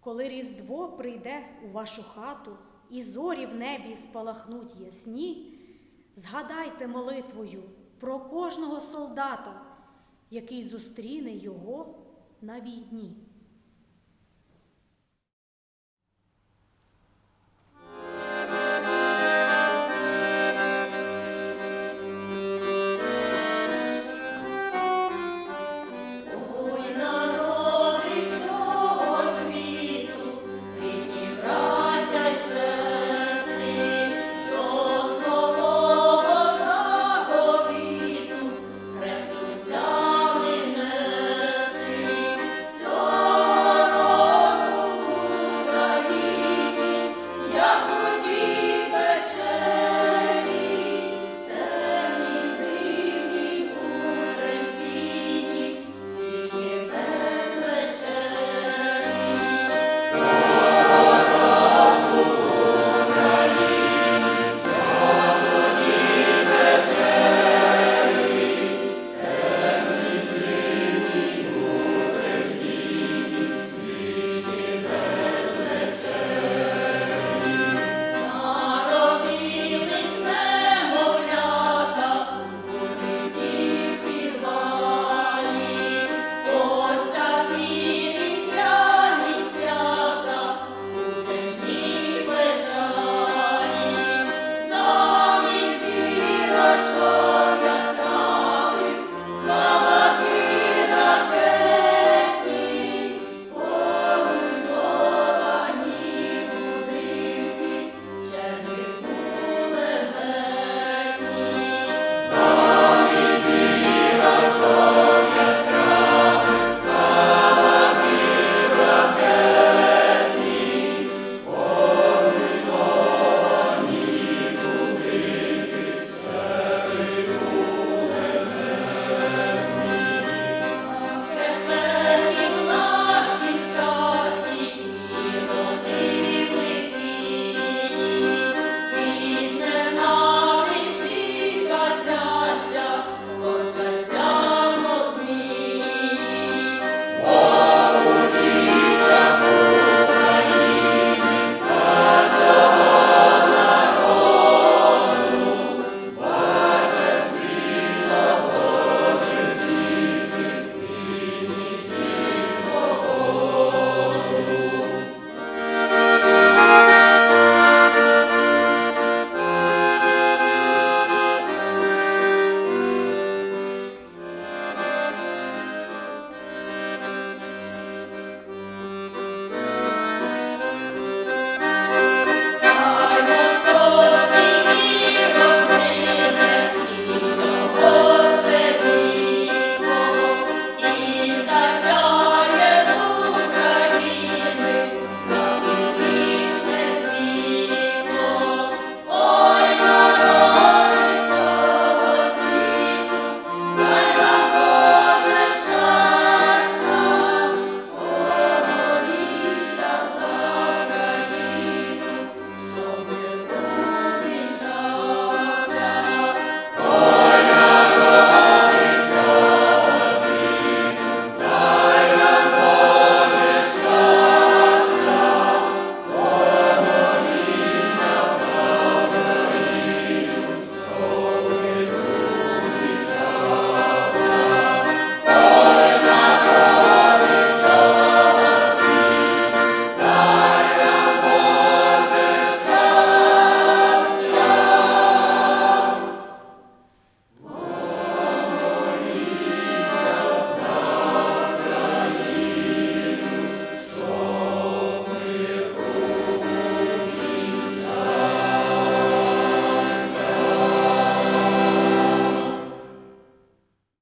Коли Різдво прийде у вашу хату, і зорі в небі спалахнуть ясні, згадайте молитвою про кожного солдата, який зустріне його на війні.